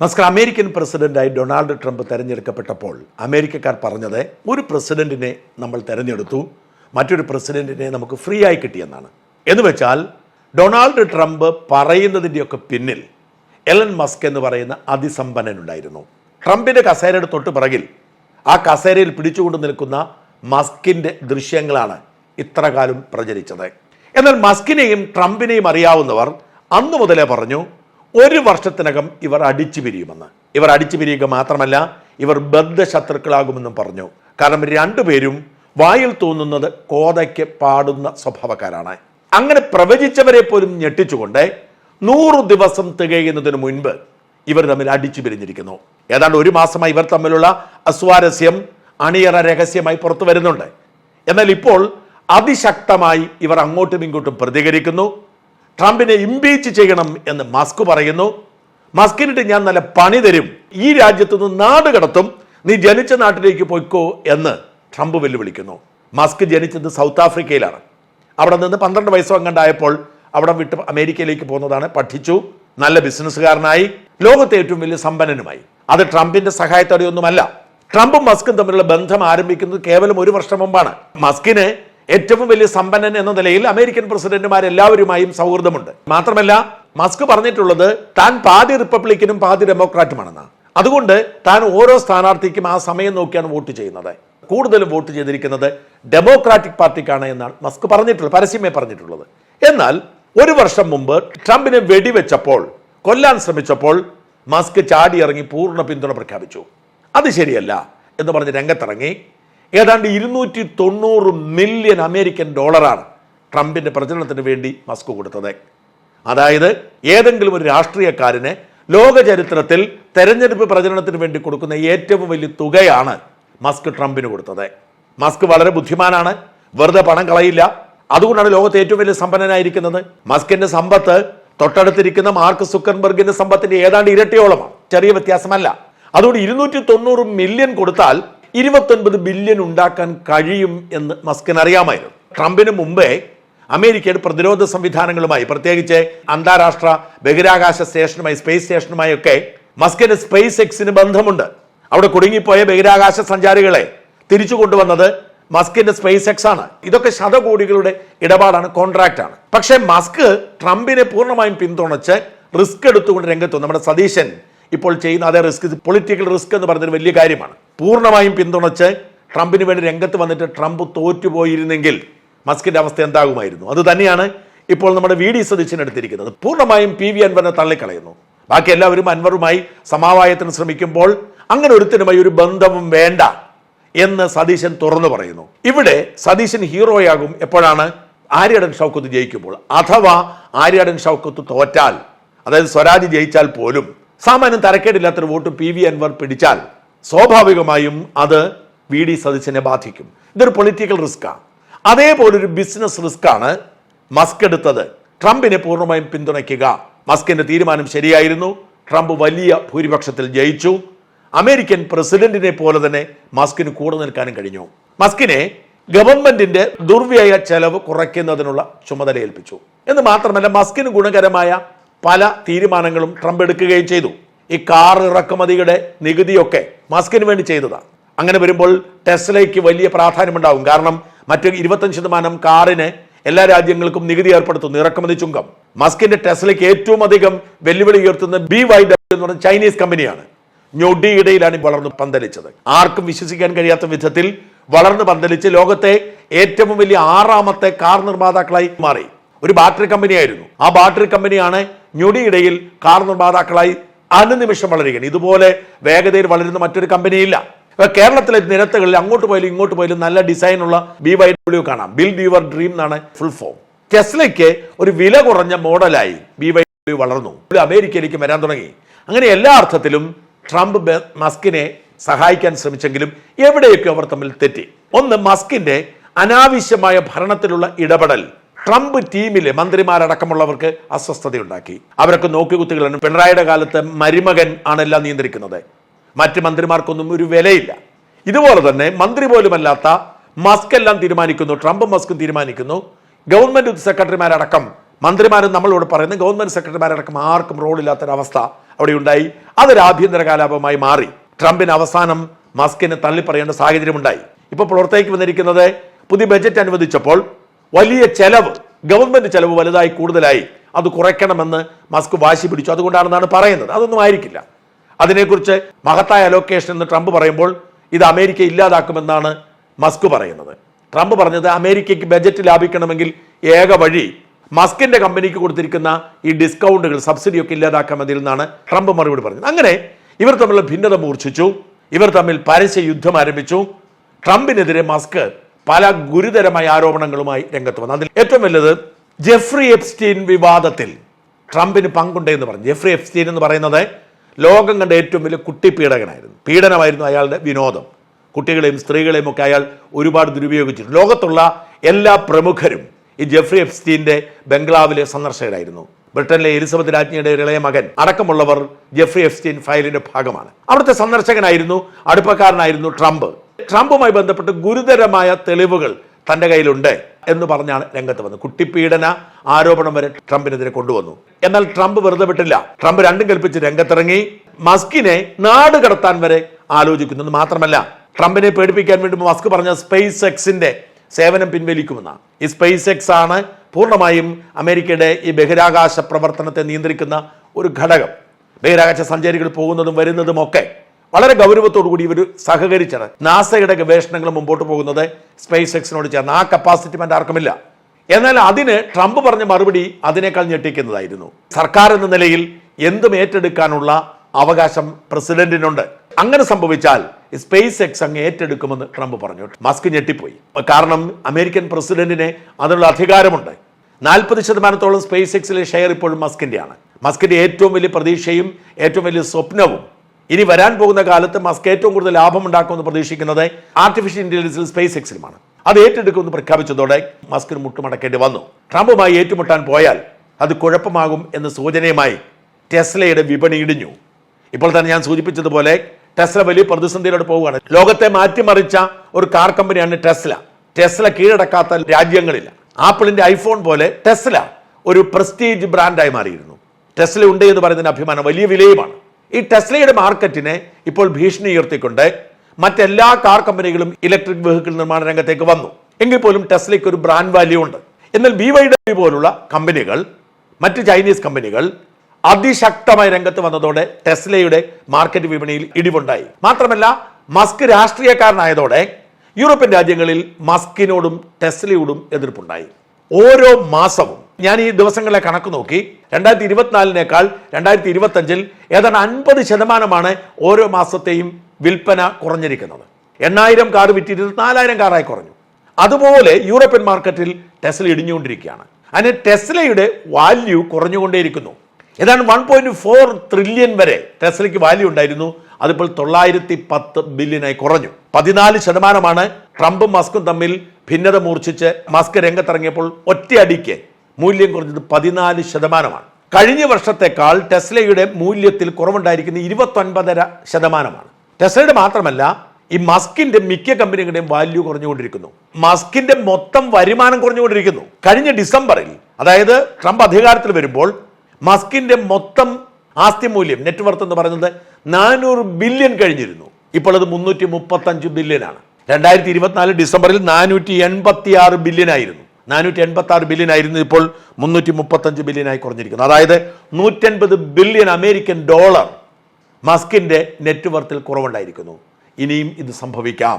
നമസ്കാരം. അമേരിക്കൻ പ്രസിഡന്റായി Donald Trump തെരഞ്ഞെടുക്കപ്പെട്ടപ്പോൾ അമേരിക്കക്കാർ പറഞ്ഞത് ഒരു പ്രസിഡന്റിനെ നമ്മൾ തെരഞ്ഞെടുത്തു മറ്റൊരു പ്രസിഡന്റിനെ നമുക്ക് ഫ്രീ ആയി കിട്ടിയെന്നാണ്. എന്ന് വെച്ചാൽ ഡൊണാൾഡ് ട്രംപ് പറയുന്നതിന്റെയൊക്കെ പിന്നിൽ എലൻ മസ്ക് എന്ന് പറയുന്ന അതിസമ്പന്നനുണ്ടായിരുന്നു. ട്രംപിന്റെ കസേരയുടെ തൊട്ട് പിറകിൽ ആ കസേരയിൽ പിടിച്ചുകൊണ്ട് നിൽക്കുന്ന മസ്കിന്റെ ദൃശ്യങ്ങളാണ് ഇത്രകാലം പ്രചരിച്ചത്. എന്നാൽ മസ്കിനെയും ട്രംപിനെയും അറിയാവുന്നവർ അന്നു മുതലേ പറഞ്ഞു ഒരു വർഷത്തിനകം ഇവർ അടിച്ചു പിരിയുമെന്ന്. ഇവർ അടിച്ചു പിരിയുക മാത്രമല്ല ഇവർ ബദ്ധശത്രുക്കളാകുമെന്നും പറഞ്ഞു. കാരണം രണ്ടുപേരും വായിൽ തോന്നുന്നത് കോതയ്ക്ക് പാടുന്ന സ്വഭാവക്കാരാണ്. അങ്ങനെ പ്രവചിച്ചവരെ പോലും ഞെട്ടിച്ചുകൊണ്ട് നൂറു ദിവസം തികയുന്നതിന് മുൻപ് ഇവർ തമ്മിൽ അടിച്ചു പിരിഞ്ഞിരിക്കുന്നു. ഏതാണ്ട് ഒരു മാസമായി ഇവർ തമ്മിലുള്ള അസ്വാരസ്യം അണിയറ രഹസ്യമായി പുറത്തു വരുന്നുണ്ട്. എന്നാൽ ഇപ്പോൾ അതിശക്തമായി ഇവർ അങ്ങോട്ടും ഇങ്ങോട്ടും പ്രതികരിക്കുന്നു. ട്രംപിനെ ഇംപീച്ച് ചെയ്യണം എന്ന് മസ്ക് പറയുന്നു. മസ്കിനിട്ട് ഞാൻ നല്ല പണി തരും. ഈ രാജ്യത്തു നിന്ന് നാട് കടത്തും. നീ ജനിച്ച നാട്ടിലേക്ക് പോയിക്കോ എന്ന് ട്രംപ് വെല്ലുവിളിക്കുന്നു. മസ്ക് ജനിച്ചത് സൗത്ത് ആഫ്രിക്കയിലാണ്. അവിടെ നിന്ന് പന്ത്രണ്ട് വയസ്സോ അങ്ങണ്ടായപ്പോൾ അവിടെ വിട്ട് അമേരിക്കയിലേക്ക് പോകുന്നതാണ് പഠിച്ചു. നല്ല ബിസിനസ്സുകാരനായി. ലോകത്തെ ഏറ്റവും വലിയ സമ്പന്നനുമായി. അത് ട്രംപിന്റെ സഹായത്തോടെയൊന്നുമല്ല. ട്രംപും മസ്കും തമ്മിലുള്ള ബന്ധം ആരംഭിക്കുന്നത് കേവലം ഒരു വർഷം മുമ്പാണ്. മസ്കിന് ഏറ്റവും വലിയ സമ്പന്നൻ എന്ന നിലയിൽ അമേരിക്കൻ പ്രസിഡന്റുമാരെല്ലാവരുമായും സൗഹൃദമുണ്ട്. മാത്രമല്ല മസ്ക് പറഞ്ഞിട്ടുള്ളത് താൻ പാതി റിപ്പബ്ലിക്കനും പാതി ഡെമോക്രാറ്റുമാണെന്ന്. അതുകൊണ്ട് താൻ ഓരോ സ്ഥാനാർത്ഥിക്കും ആ സമയം നോക്കിയാണ് വോട്ട് ചെയ്യുന്നത്. കൂടുതലും വോട്ട് ചെയ്തിരിക്കുന്നത് ഡെമോക്രാറ്റിക് പാർട്ടിക്കാണ് എന്നാണ് മസ്ക് പറഞ്ഞിട്ടുള്ളത് പരസ്യമേ പറഞ്ഞിട്ടുള്ളത്. എന്നാൽ ഒരു വർഷം മുമ്പ് ട്രംപിനെ വെടിവെച്ചപ്പോൾ കൊല്ലാൻ ശ്രമിച്ചപ്പോൾ മസ്ക് ചാടിയിറങ്ങി പൂർണ പിന്തുണ പ്രഖ്യാപിച്ചു. അത് ശരിയല്ല എന്ന് പറഞ്ഞ് രംഗത്തിറങ്ങി. ഏതാണ്ട് ഇരുന്നൂറ്റി തൊണ്ണൂറ് മില്യൺ അമേരിക്കൻ ഡോളറാണ് ട്രംപിന്റെ പ്രചരണത്തിന് വേണ്ടി മസ്ക് കൊടുത്തത്. അതായത് ഏതെങ്കിലും ഒരു രാഷ്ട്രീയക്കാരന് ലോക ചരിത്രത്തിൽ തെരഞ്ഞെടുപ്പ് പ്രചരണത്തിന് വേണ്ടി കൊടുക്കുന്ന ഏറ്റവും വലിയ തുകയാണ് മസ്ക് ട്രംപിന് കൊടുത്തത്. മസ്ക് വളരെ ബുദ്ധിമാനാണ് വെറുതെ പണം കളയില്ല. അതുകൊണ്ടാണ് ലോകത്തെ ഏറ്റവും വലിയ സമ്പന്നനായിരിക്കുന്നത്. മസ്കിന്റെ സമ്പത്ത് തൊട്ടടുത്തിരിക്കുന്ന മാർക്ക് സുക്കർബർഗിന്റെ സമ്പത്തിന്റെ ഏതാണ്ട് ഇരട്ടിയോളമാണ് ചെറിയ വ്യത്യാസമല്ല. അതുകൊണ്ട് ഇരുന്നൂറ്റി തൊണ്ണൂറ് മില്യൺ കൊടുത്താൽ ഇരുപത്തൊൻപത് ബില്യൺ ഉണ്ടാക്കാൻ കഴിയും എന്ന് മസ്കിന് അറിയാമായിരുന്നു. ട്രംപിന് മുമ്പേ അമേരിക്കയുടെ പ്രതിരോധ സംവിധാനങ്ങളുമായി പ്രത്യേകിച്ച് അന്താരാഷ്ട്ര ബഹിരാകാശ സ്റ്റേഷനുമായി സ്പേസ് സ്റ്റേഷനുമായി ഒക്കെ മസ്കിന് സ്പേസ് എക്സിന് ബന്ധമുണ്ട്. അവിടെ കുടുങ്ങിപ്പോയ ബഹിരാകാശ സഞ്ചാരികളെ തിരിച്ചു കൊണ്ടുവന്നത് മസ്കിന്റെ സ്പേസ് എക്സ് ആണ്. ഇതൊക്കെ ശതകോടികളുടെ ഇടപാടാണ് കോൺട്രാക്റ്റ് ആണ്. പക്ഷേ മസ്ക് ട്രംപിനെ പൂർണമായും പിന്തുണച്ച് റിസ്ക് എടുത്തുകൊണ്ട് രംഗത്തു. നമ്മുടെ സതീശൻ ഇപ്പോൾ ചെയ്യുന്ന അതേ റിസ്ക്. പൊളിറ്റിക്കൽ റിസ്ക് എന്ന് പറയുന്നത് വലിയ കാര്യമാണ്. പൂർണമായും പിന്തുണച്ച് ട്രംപിന് വേണ്ടി രംഗത്ത് വന്നിട്ട് ട്രംപ് തോറ്റുപോയിരുന്നെങ്കിൽ മസ്കിന്റെ അവസ്ഥ എന്താകുമായിരുന്നു? അത് തന്നെയാണ് ഇപ്പോൾ നമ്മുടെ വി ഡി സതീശൻ എടുത്തിരിക്കുന്നത്. പൂർണമായും പി വി അൻവറിനെ തള്ളിക്കളയുന്നു. ബാക്കി എല്ലാവരും അൻവറുമായി സമാവായത്തിന് ശ്രമിക്കുമ്പോൾ അങ്ങനെ ഒരുത്തിനുമായി ഒരു ബന്ധവും വേണ്ട എന്ന് സതീശൻ തുറന്നു പറയുന്നു. ഇവിടെ സതീശൻ ഹീറോയാകും എപ്പോഴാണ്? ആര്യാടൻ ഷൗക്കത്ത് ജയിക്കുമ്പോൾ. അഥവാ ആര്യാടൻ ഷൗക്കത്ത് തോറ്റാൽ അതായത് സ്വരാജ് ജയിച്ചാൽ പോലും സാമാന്യം തരക്കേടില്ലാത്തൊരു വോട്ട് പി വി അൻവർ പിടിച്ചാൽ സ്വാഭാവികമായും അത് വി ഡി സതീശനെ ബാധിക്കും. ഇതൊരു പൊളിറ്റിക്കൽ റിസ്ക്കാണ് അതേപോലൊരു ബിസിനസ് റിസ്ക്കാണ് മസ്ക് എടുത്തത്. ട്രംപിനെ പൂർണമായും പിന്തുണയ്ക്കുക. മസ്കിന്റെ തീരുമാനം ശരിയായിരുന്നു. ട്രംപ് വലിയ ഭൂരിപക്ഷത്തിൽ ജയിച്ചു. അമേരിക്കൻ പ്രസിഡന്റിനെ പോലെ തന്നെ മസ്കിന് കൂടെ നിൽക്കാനും കഴിഞ്ഞു. മസ്കിനെ ഗവൺമെന്റിന്റെ ദുർവ്യയ ചെലവ് കുറയ്ക്കുന്നതിനുള്ള ചുമതല ഏൽപ്പിച്ചു എന്ന് മാത്രമല്ല മസ്കിന് ഗുണകരമായ പല തീരുമാനങ്ങളും ട്രംപ് എടുക്കുകയും ചെയ്തു. ഈ കാർ ഇറക്കുമതിയുടെ നികുതിയൊക്കെ മസ്കിന് വേണ്ടി ചെയ്തതാണ്. അങ്ങനെ വരുമ്പോൾ ടെസ്ലയ്ക്ക് വലിയ പ്രാധാന്യമുണ്ടാവും കാരണം മറ്റ് ഇരുപത്തഞ്ച് ശതമാനം കാറിന് എല്ലാ രാജ്യങ്ങൾക്കും നികുതി ഏർപ്പെടുത്തുന്നു. ഇറക്കുമതി ചുങ്കം. മസ്കിന്റെ ടെസ്ലയ്ക്ക് ഏറ്റവും അധികം വെല്ലുവിളി ഉയർത്തുന്ന ബി വൈ ഡബ്ല്യു എന്ന് പറഞ്ഞ ചൈനീസ് കമ്പനിയാണ്. ഞൊടിയിടയിലാണ് വളർന്ന് പന്തലിച്ചത്. ആർക്കും വിശ്വസിക്കാൻ കഴിയാത്ത വിധത്തിൽ വളർന്ന് പന്തലിച്ച് ലോകത്തെ ഏറ്റവും വലിയ ആറാമത്തെ കാർ നിർമ്മാതാക്കളായി മാറി. ഒരു ബാറ്ററി കമ്പനിയായിരുന്നു. ആ ബാറ്ററി കമ്പനിയാണ് ഞൊടിയിടയിൽ കാർ നിർമ്മാതാക്കളായി അനുനിമിഷം വളരുകയാണ്. ഇതുപോലെ വേഗതയിൽ വളരുന്ന മറ്റൊരു കമ്പനിയില്ല. കേരളത്തിലെ നിരത്തുകളിൽ അങ്ങോട്ട് പോയാലും ഇങ്ങോട്ട് പോയാലും നല്ല ഡിസൈനുള്ള ബി വൈ ഡബ്ല്യു കാണാം. ബിൽഡ് യുവർ ഡ്രീം എന്നാണ് ഫുൾ ഫോം ടെസ്ലയ്ക്ക് ഒരു വില കുറഞ്ഞ മോഡലായി ബി വൈ ഡബ്ല്യു വളർന്നു. അമേരിക്കയിലേക്ക് വരാൻ തുടങ്ങി. അങ്ങനെ എല്ലാ അർത്ഥത്തിലും ട്രംപ് മസ്കിനെ സഹായിക്കാൻ ശ്രമിച്ചെങ്കിലും എവിടെയൊക്കെ അവർ തമ്മിൽ തെറ്റി? ഒന്ന് മസ്കിന്റെ അനാവശ്യമായ ഭരണത്തിലുള്ള ഇടപെടൽ. ട്രംപ് ടീമിലെ മന്ത്രിമാരടക്കമുള്ളവർക്ക് അസ്വസ്ഥതയുണ്ടാക്കി. അവരൊക്കെ നോക്കിക്കുത്തുകളാണ് പിണറായിയുടെ കാലത്ത് മരുമകൻ ആണെല്ലാം നിയന്ത്രിക്കുന്നത്. മറ്റ് മന്ത്രിമാർക്കൊന്നും ഒരു വിലയില്ല. ഇതുപോലെ തന്നെ മന്ത്രി പോലുമല്ലാത്ത മസ്ക് എല്ലാം തീരുമാനിക്കുന്നു. ട്രംപും മസ്കും തീരുമാനിക്കുന്നു. ഗവൺമെന്റ് സെക്രട്ടറിമാരടക്കം മന്ത്രിമാരും നമ്മളോട് പറയുന്നത് ഗവൺമെന്റ് സെക്രട്ടറിമാരടക്കം ആർക്കും റോളില്ലാത്തൊരവസ്ഥ അവിടെ ഉണ്ടായി. അതൊരു ആഭ്യന്തര കലാപമായി മാറി. ട്രംപിന് അവസാനം മസ്കിനെ തള്ളിപ്പറയേണ്ട സാഹചര്യമുണ്ടായി. ഇപ്പോൾ പുറത്തേക്ക് വന്നിരിക്കുന്നത് പുതിയ ബജറ്റ് അനുവദിച്ചപ്പോൾ വലിയ ചെലവ് ഗവൺമെന്റ് ചെലവ് വലുതായി കൂടുതലായി അത് കുറയ്ക്കണമെന്ന് മസ്ക് വാശി പിടിച്ചു. അതുകൊണ്ടാണെന്നാണ് പറയുന്നത്. അതൊന്നും ആയിരിക്കില്ല. അതിനെക്കുറിച്ച് മഹത്തായ അലോക്കേഷൻ എന്ന് ട്രംപ് പറയുമ്പോൾ ഇത് അമേരിക്ക ഇല്ലാതാക്കുമെന്നാണ് മസ്ക് പറയുന്നത്. ട്രംപ് പറഞ്ഞത് അമേരിക്കയ്ക്ക് ബജറ്റ് ലാഭിക്കണമെങ്കിൽ ഏക വഴി മസ്കിന്റെ കമ്പനിക്ക് കൊടുത്തിരിക്കുന്ന ഈ ഡിസ്കൗണ്ടുകൾ സബ്സിഡിയൊക്കെ ഇല്ലാതാക്കാൻ മതി എന്നാണ് ട്രംപ് മറുപടി പറഞ്ഞത്. അങ്ങനെ ഇവർ തമ്മിലുള്ള ഭിന്നത മൂർച്ഛിച്ചു. ഇവർ തമ്മിൽ പരസ്യ യുദ്ധം ആരംഭിച്ചു. ട്രംപിനെതിരെ മസ്ക് പല ഗുരുതരമായ ആരോപണങ്ങളുമായി രംഗത്ത് വന്നു. അതിൽ ഏറ്റവും വലുത് ജെഫ്രി എപ്സ്റ്റീൻ വിവാദത്തിൽ ട്രംപിന് പങ്കുണ്ട് എന്ന് പറഞ്ഞു. ജെഫ്രി എപ്സ്റ്റീൻ എന്ന് പറയുന്നത് ലോകം കണ്ട ഏറ്റവും വലിയ കുട്ടി പീഡകനായിരുന്നു പീഡനമായിരുന്നു അയാളുടെ വിനോദം. കുട്ടികളെയും സ്ത്രീകളെയും ഒക്കെ അയാൾ ഒരുപാട് ദുരുപയോഗിച്ചിട്ടുണ്ട്. ലോകത്തുള്ള എല്ലാ പ്രമുഖരും ഈ ജെഫ്രി എപ്സ്റ്റീന്റെ ബംഗ്ലാവിലെ സന്ദർശകരായിരുന്നു. ബ്രിട്ടനിലെ എലിസബത്ത് രാജ്ഞിയുടെ ഇളയ മകൻ. അടക്കമുള്ളവർ ജെഫ്രി എഫ്സ്റ്റീൻ ഫയലിന്റെ ഭാഗമാണ്. അവിടുത്തെ സന്ദർശകനായിരുന്നു അടുപ്പക്കാരനായിരുന്നു ട്രംപ്. ട്രംപുമായി ബന്ധപ്പെട്ട് ഗുരുതരമായ തെളിവുകൾ തന്റെ കയ്യിലുണ്ട് എന്ന് പറഞ്ഞാണ് രംഗത്ത് വന്നത്. കുട്ടിപ്പീഡന ആരോപണം വരെ ട്രംപിനെതിരെ കൊണ്ടുവന്നു. എന്നാൽ ട്രംപ് വെറുതെ വിട്ടില്ല. ട്രംപ് രണ്ടും കൽപ്പിച്ച് രംഗത്തിറങ്ങി. മസ്കിനെ നാട് കടത്താൻ വരെ ആലോചിക്കുന്നത് മാത്രമല്ല ട്രംപിനെ പേടിപ്പിക്കാൻ വേണ്ടി മസ്ക് പറഞ്ഞ സ്പേസ് എക്സിന്റെ സേവനം പിൻവലിക്കുമെന്നാണ്. ഈ സ്പേസ് എക്സ് ആണ് പൂർണമായും അമേരിക്കയുടെ ഈ ബഹിരാകാശ പ്രവർത്തനത്തെ നിയന്ത്രിക്കുന്ന ഒരു ഘടകം. ബഹിരാകാശ സഞ്ചാരികൾ പോകുന്നതും വരുന്നതും ഒക്കെ വളരെ ഗൗരവത്തോടു കൂടി ഇവർ സഹകരിച്ചാണ്. നാസയുടെ ഗവേഷണങ്ങൾ മുമ്പോട്ട് പോകുന്നത് സ്പേസ് എക്സിനോട് ചേർന്ന്. ആ കപ്പാസിറ്റി മറ്റാർക്കുമില്ല എന്നാൽ അതിന് ട്രംപ് പറഞ്ഞ മറുപടി അതിനേക്കാൾ ഞെട്ടിക്കുന്നതായിരുന്നു. സർക്കാർ എന്ന നിലയിൽ എന്തും ഏറ്റെടുക്കാനുള്ള അവകാശം പ്രസിഡന്റിനുണ്ട്. അങ്ങനെ സംഭവിച്ചാൽ സ്പേസ് എക്സ് അങ്ങ് ഏറ്റെടുക്കുമെന്ന് ട്രംപ് പറഞ്ഞു. മസ്ക് ഞെട്ടിപ്പോയി. കാരണം അമേരിക്കൻ പ്രസിഡന്റിന് അതിനുള്ള അധികാരമുണ്ട്. നാൽപ്പത് ശതമാനത്തോളം സ്പേസ് എക്സിലെ ഷെയർ ഇപ്പോഴും മസ്കിന്റെയാണ്. മസ്കിന്റെ ഏറ്റവും വലിയ പ്രതീക്ഷയും ഏറ്റവും വലിയ സ്വപ്നവും ഇനി വരാൻ പോകുന്ന കാലത്ത് മസ്ക് ഏറ്റവും കൂടുതൽ ലാഭം ഉണ്ടാക്കുമെന്ന് പ്രതീക്ഷിക്കുന്നത് ആർട്ടിഫിഷ്യൽ ഇന്റലിജൻസിൽ സ്പേസ് എക്സിലുമാണ് അത് ഏറ്റെടുക്കുമെന്ന് പ്രഖ്യാപിച്ചതോടെ മസ്കിന് മുട്ടുമടക്കേണ്ടി വന്നു. ട്രംപുമായി ഏറ്റുമുട്ടാൻ പോയാൽ അത് കുഴപ്പമാകും എന്ന സൂചനയുമായി ടെസ്ലയുടെ വിപണി ഇടിഞ്ഞു. ഇപ്പോൾ തന്നെ ഞാൻ സൂചിപ്പിച്ചതുപോലെ ടെസ്ല വലിയ പ്രതിസന്ധിയിലൂടെ പോവുകയാണ്. ലോകത്തെ മാറ്റിമറിച്ച ഒരു കാർ കമ്പനിയാണ് ടെസ്ല. ടെസ്ല കീഴടക്കാത്ത രാജ്യങ്ങളില്ല. ആപ്പിളിന്റെ ഐഫോൺ പോലെ ടെസ്ല ഒരു പ്രസ്റ്റീജ് ബ്രാൻഡായി മാറിയിരുന്നു. ടെസ്ല ഉണ്ട് എന്ന് പറയുന്നതിന് അഭിമാനം വലിയ വിലയുമാണ്. ഈ ടെസ്ലയുടെ മാർക്കറ്റിനെ ഇപ്പോൾ ഭീഷണി ഉയർത്തിക്കൊണ്ട് മറ്റെല്ലാ കാർ കമ്പനികളും ഇലക്ട്രിക് വെഹിക്കിൾ നിർമ്മാണ രംഗത്തേക്ക് വന്നു. എങ്കിൽ പോലും ടെസ്ലയ്ക്ക് ഒരു ബ്രാൻഡ് വാല്യൂ ഉണ്ട്. എന്നാൽ ബി വൈ ഡബ്ല്യു പോലുള്ള കമ്പനികൾ മറ്റ് ചൈനീസ് കമ്പനികൾ അതിശക്തമായ രംഗത്ത് വന്നതോടെ ടെസ്ലയുടെ മാർക്കറ്റ് വിപണിയിൽ ഇടിവുണ്ടായി. മാത്രമല്ല മസ്ക് രാഷ്ട്രീയക്കാരനായതോടെ യൂറോപ്യൻ രാജ്യങ്ങളിൽ മസ്കിനോടും ടെസ്ലയോടും എതിർപ്പുണ്ടായി. ഓരോ മാസവും ഞാൻ ഈ ദിവസങ്ങളെ കണക്ക് നോക്കി. രണ്ടായിരത്തി ഇരുപത്തിനാലിനേക്കാൾ രണ്ടായിരത്തി ഇരുപത്തഞ്ചിൽ ഏതാണ്ട് അൻപത് ശതമാനമാണ് ഓരോ മാസത്തെയും വിൽപ്പന കുറഞ്ഞിരിക്കുന്നത്. എണ്ണായിരം കാർ വിറ്റിരുന്നത് നാലായിരം കാറായി കുറഞ്ഞു. അതുപോലെ യൂറോപ്യൻ മാർക്കറ്റിൽ ടെസ്ല ഇടിഞ്ഞുകൊണ്ടിരിക്കുകയാണ്. അതിന് ടെസ്ലയുടെ വാല്യൂ കുറഞ്ഞുകൊണ്ടേയിരിക്കുന്നു. ഏതാണ്ട് വൺ പോയിന്റ് ഫോർ ട്രില്യൺ വരെ ടെസ്ലയ്ക്ക് വാല്യൂ ഉണ്ടായിരുന്നു. അതിപ്പോൾ തൊള്ളായിരത്തി പത്ത് ബില്യനായി കുറഞ്ഞു. പതിനാല് ശതമാനമാണ് ട്രംപും മസ്കും തമ്മിൽ ഭിന്നത മൂർച്ഛിച്ച് മസ്ക് രംഗത്തിറങ്ങിയപ്പോൾ ഒറ്റയടിക്ക് മൂല്യം കുറഞ്ഞത് പതിനാല് ശതമാനമാണ്. കഴിഞ്ഞ വർഷത്തെക്കാൾ ടെസ്ലയുടെ മൂല്യത്തിൽ കുറവുണ്ടായിരിക്കുന്ന ഇരുപത്തൊൻപതര ശതമാനമാണ്. ടെസ്ലയുടെ മാത്രമല്ല ഈ മസ്കിന്റെ മിക്ക കമ്പനികളുടെയും വാല്യൂ കുറഞ്ഞുകൊണ്ടിരിക്കുന്നു. മസ്കിന്റെ മൊത്തം വരുമാനം കുറഞ്ഞുകൊണ്ടിരിക്കുന്നു. കഴിഞ്ഞ ഡിസംബറിൽ അതായത് ട്രംപ് അധികാരത്തിൽ വരുമ്പോൾ മസ്കിന്റെ മൊത്തം ആസ്തി മൂല്യം നെറ്റ്വർത്ത് എന്ന് പറയുന്നത് നാനൂറ് ബില്യൺ കഴിഞ്ഞിരുന്നു. ഇപ്പോൾ അത് മുന്നൂറ്റി മുപ്പത്തഞ്ച് ബില്യനാണ് രണ്ടായിരത്തി ഇരുപത്തിനാല് ഡിസംബറിൽ നാനൂറ്റി എൺപത്തി ആറ് ബില്യൺ ആയിരുന്നു. നാനൂറ്റി എൺപത്തി ആറ് ബില്യൺ ആയിരുന്നു ഇപ്പോൾ മുന്നൂറ്റി മുപ്പത്തഞ്ച് ബില്യനായി കുറഞ്ഞിരിക്കുന്നു. അതായത് നൂറ്റൻപത് ബില്യൺ അമേരിക്കൻ ഡോളർ മസ്കിന്റെ നെറ്റ്വർത്തിൽ കുറവുണ്ടായിരിക്കുന്നു. ഇനിയും ഇത് സംഭവിക്കാം.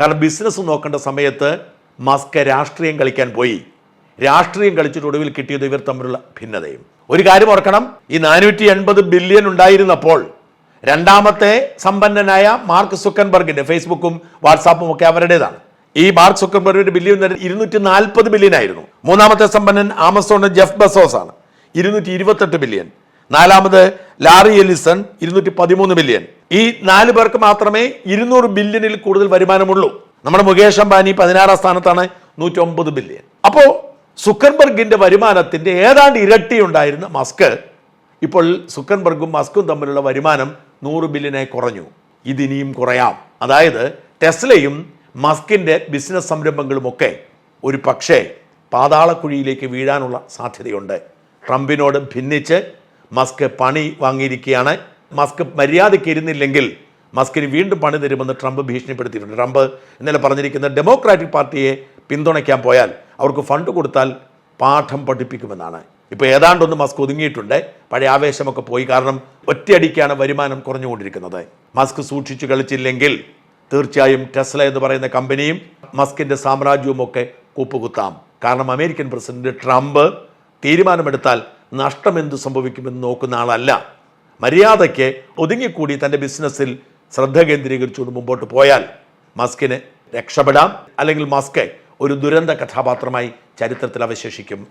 കാരണം ബിസിനസ് നോക്കേണ്ട സമയത്ത് മസ്ക് രാഷ്ട്രീയം കളിക്കാൻ പോയി. രാഷ്ട്രീയം കളിച്ചിട്ട് ഒടുവിൽ കിട്ടിയത് ഇവർ തമ്മിലുള്ള ഭിന്നതയും. ഒരു കാര്യം ഓർക്കണം ഈ നാനൂറ്റി എൺപത് ബില്യൺ ഉണ്ടായിരുന്നപ്പോൾ രണ്ടാമത്തെ സമ്പന്നനായ മാർക്ക് സുക്കൻബർഗിന്റെ ഫേസ്ബുക്കും വാട്സാപ്പും ഒക്കെ അവരുടേതാണ്. ഈ മാർക്ക് സുക്കർബർഗിന്റെ ബില്യൺ ഇരുന്നൂറ്റി നാൽപ്പത് ബില്യൺ ആയിരുന്നു. മൂന്നാമത്തെ സമ്പന്നൻ ആമസോൺ ജെഫ് ബസോസ് ആണ്. ഇരുന്നൂറ്റി ഇരുപത്തെട്ട് ബില്യൺ. നാലാമത് ലാറി എലിസൺ ഇരുന്നൂറ്റി പതിമൂന്ന് ബില്യൺ. ഈ നാല് പേർക്ക് മാത്രമേ ഇരുന്നൂറ് ബില്യണിൽ കൂടുതൽ വരുമാനമുള്ളൂ. നമ്മുടെ മുകേഷ് അംബാനി പതിനാറാം സ്ഥാനത്താണ് നൂറ്റി ഒമ്പത് ബില്യൺ. അപ്പോ സുക്കർബർഗിന്റെ വരുമാനത്തിന്റെ ഏതാണ്ട് ഇരട്ടി ഉണ്ടായിരുന്ന മസ്ക് ഇപ്പോൾ സുക്കൻബർഗും മസ്കും തമ്മിലുള്ള വരുമാനം നൂറ് ബില്യനായി കുറഞ്ഞു. ഇതിനിയും കുറയാം. അതായത് ടെസ്ലയും മസ്കിന്റെ ബിസിനസ് സംരംഭങ്ങളുമൊക്കെ ഒരു പക്ഷേ പാതാളക്കുഴിയിലേക്ക് വീഴാനുള്ള സാധ്യതയുണ്ട്. ട്രംപിനോട് ഭിന്നിച്ച് മസ്ക് പണി വാങ്ങിയിരിക്കുകയാണ്. മസ്ക് മര്യാദയ്ക്ക് ഇരുന്നില്ലെങ്കിൽ മസ്കിന് വീണ്ടും പണി തരുമെന്ന് ട്രംപ് ഭീഷണിപ്പെടുത്തിയിട്ടുണ്ട്. ട്രംപ് ഇന്നലെ പറഞ്ഞിരിക്കുന്ന ഡെമോക്രാറ്റിക് പാർട്ടിയെ പിന്തുണയ്ക്കാൻ പോയാൽ അവർക്ക് ഫണ്ട് കൊടുത്താൽ പാഠം പഠിപ്പിക്കുമെന്നാണ്. ഇപ്പോൾ ഏതാണ്ടൊന്ന് മസ്ക് ഒതുങ്ങിയിട്ടുണ്ട്. പഴയ ആവേശമൊക്കെ പോയി. കാരണം ഒറ്റയടിക്കാണ് വരുമാനം കുറഞ്ഞുകൊണ്ടിരിക്കുന്നത്. മസ്ക് സൂക്ഷിച്ചു കളിച്ചില്ലെങ്കിൽ തീർച്ചയായും ടെസ്ല എന്ന് പറയുന്ന കമ്പനിയും മസ്കിന്റെ സാമ്രാജ്യവും ഒക്കെ കൂപ്പുകുത്താം. കാരണം അമേരിക്കൻ പ്രസിഡന്റ് ട്രംപ് തീരുമാനമെടുത്താൽ നഷ്ടം എന്തു സംഭവിക്കുമെന്ന് നോക്കുന്ന ആളല്ല. മര്യാദയ്ക്ക് ഒതുങ്ങിക്കൂടി തന്റെ ബിസിനസ്സിൽ ശ്രദ്ധ കേന്ദ്രീകരിച്ചുകൊണ്ട് മുമ്പോട്ട് പോയാൽ മസ്കിന് രക്ഷപ്പെടാം. അല്ലെങ്കിൽ മസ്ക് ഒരു ദുരന്ത കഥാപാത്രമായി ചരിത്രത്തിൽ അവശേഷിക്കും.